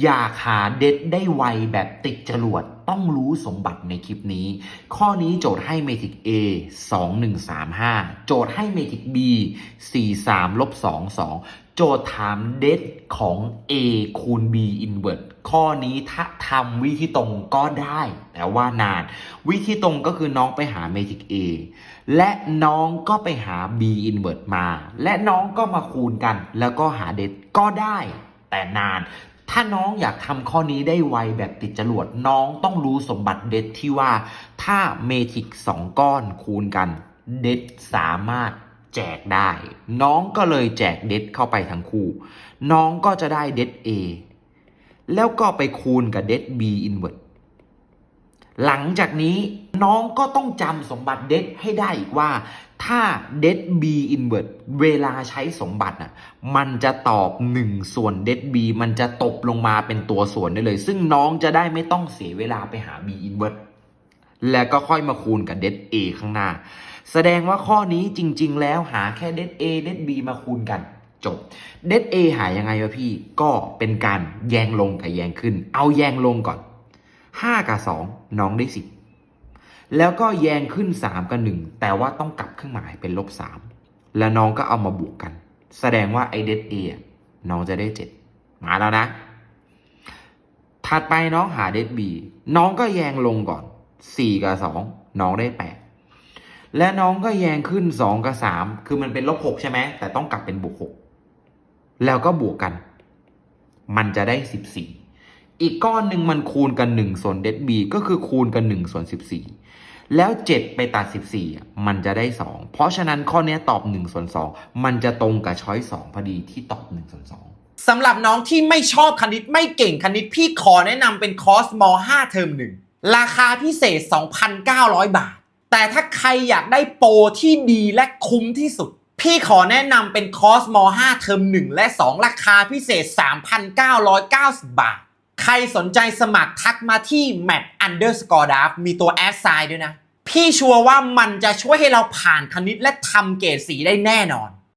อยากหาเด็ดได้ไวแบบติดจรวดต้องรู้สมบัติในคลิปนี้ ข้อนี้โจทย์ให้ Matrix A 2135 โจทย์ให้ Matrix B 43ลบ22 โจทย์ถามเด็ดของ A คูณ B inverse ข้อนี้ถ้าทำวิธีตรงก็ได้ แต่ว่านาน วิธีตรงก็คือน้องไปหา Matrix A และน้องก็ไปหา B inverse มา และน้องก็มาคูณกัน แล้วก็หาเด็ดก็ได้แต่นาน ถ้าน้องอยากทำข้อนี้ได้ไวแบบติดจรวด น้องต้องรู้สมบัติเด็ดที่ว่า ถ้าเมทริกสองก้อนคูณกัน เด็ดสามารถแจกได้ น้องก็เลยแจกเด็ดเข้าไปทั้งคู่ น้องก็จะได้เด็ด A แล้วก็ไปคูณกับเด็ด B inverse หลังจากนี้น้องก็ต้องจำสมบัติเด็ดให้ได้อีกว่า ถ้าเด็ด b inverse เวลาใช้สมบัติอะมันจะตอบ 1 ส่วนเด็ด b มันจะตบลงมาเป็นตัวส่วนได้เลย ซึ่งน้องจะได้ไม่ต้องเสียเวลาไปหา b inverse แล้วก็ค่อยมาคูณกับเด็ด a ข้างหน้า แสดงว่าข้อนี้จริง ๆ แล้วหาแค่เด็ด a เด็ด b มาคูณกันจบเด็ด a หายังไงวะพี่ก็เป็นการแยงลงกับแยงขึ้น เอาแยงลงก่อน 5 กับ 2 น้องได้10 แล้วก็แยงขึ้น 3 กับ 1 แต่ว่าต้องกลับเครื่องหมายเป็นลบ 3 แล้วน้องก็เอามาบวกกัน แสดงว่าไอเด็ด A อน้องจะได้ 7 มาแล้วนะ ถัดไปน้องหาเด็ด B น้องก็แยงลงก่อน 4 กับ 2 น้องได้ 8 และน้องก็แยงขึ้น 2 กับ 3 คือมันเป็นลบ 6 ใช่ไหม แต่ต้องกลับเป็นบวก 6 แล้วก็บวกกัน มันจะได้ 14 อีกก้อนหนึ่งมันคูณกัน 1 ส่วนเดดบีก็คือคูณกัน 1 ส่วน 14 แล้ว 7 ไปตัด 14อ่มันจะได้ 2 เพราะฉะนั้นข้อนี้ตอบ 1 ส่วน 2 มันจะตรงกับช้อย 2 พอดีที่ตอบ 1 ส่วน 2สำหรับน้องที่ไม่ชอบคณิตไม่เก่งคณิตพี่ขอแนะนำเป็นคอร์สม 5 เทอมหนึ่งราคาพิเศษ 2,900 บาท แต่ถ้าใครอยากได้โปรที่ดีและคุ้มที่สุด พี่ขอแนะนำเป็นคอร์สม 5 เทอม1 และ 2 ราคาพิเศษ 3,990 บาท ใครสนใจสมัครทักมาที่ mat underscore d a f มีตัว ads i g n ด้วยนะ พี่ชัวร์ว่ามันจะช่วยให้เราผ่านคณิตและทำเกรดสีได้แน่นอน